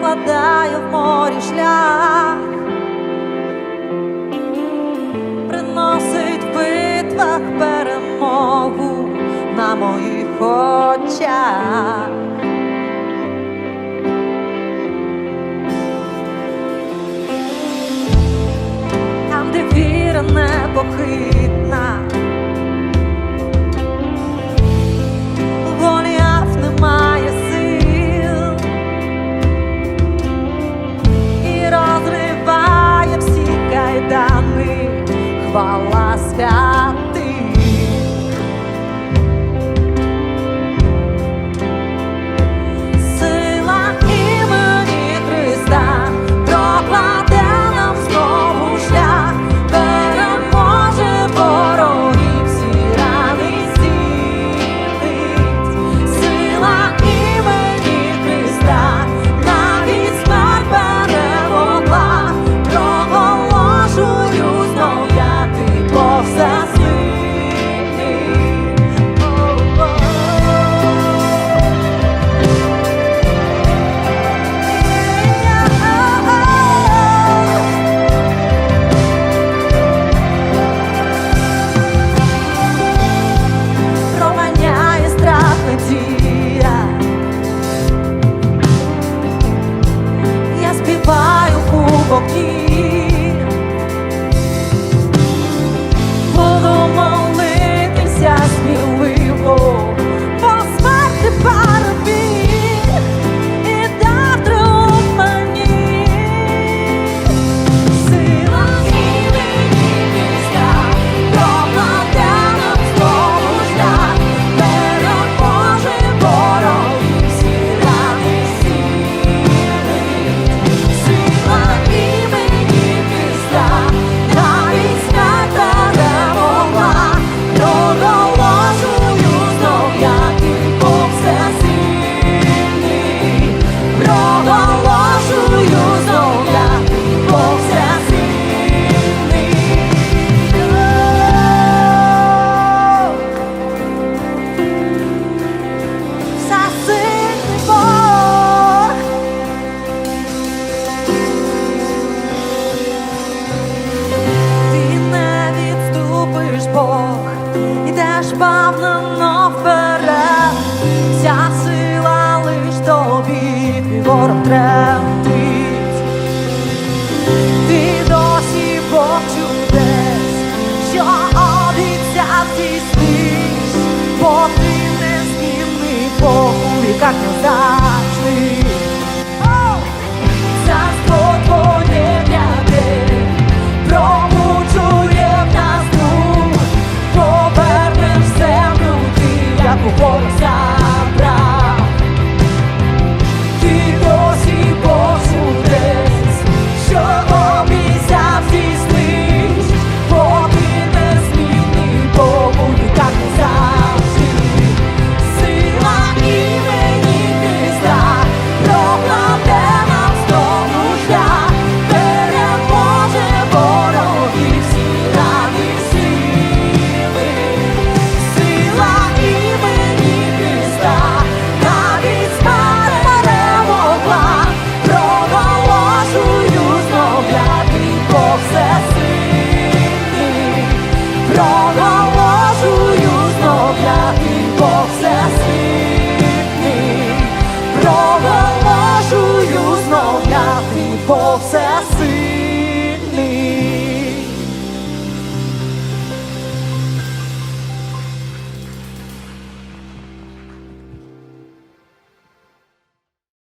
прокладає в морі шлях, приносить в битвах перемогу на моїх очах. Там, де віра непохитна, Голіаф хвала ідеш вперед, вся сила лиш тобі, твій тремтить. Ти досі Бог що обіцяв здійсниш, бо ти незмінний Бог у віках назад.